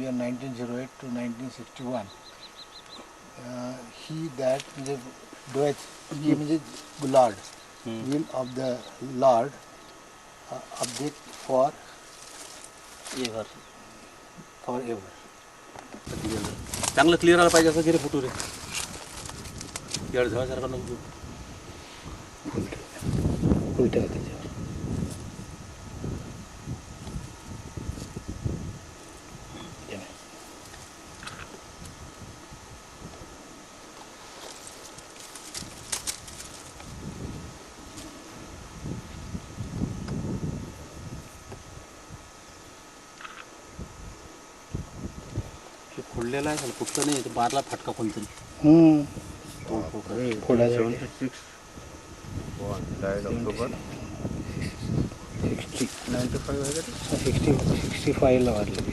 year 1908 to 1961 uh, he that म्हणजे डोळ्यात he म्हणजे lord will of the lord uh, object for for ever. चांगलं clear आला पाहिजे असं गेले फोटो रे. येड झळासारखा नको. उलट्या त्याच्यावर फोडलेलं आहे फुटतं नाही ते मारला फटका कोणतरी. हम्म. सिक्स्टी? सिक्स्टी सिक्स्टी फाईव्हला वाढलं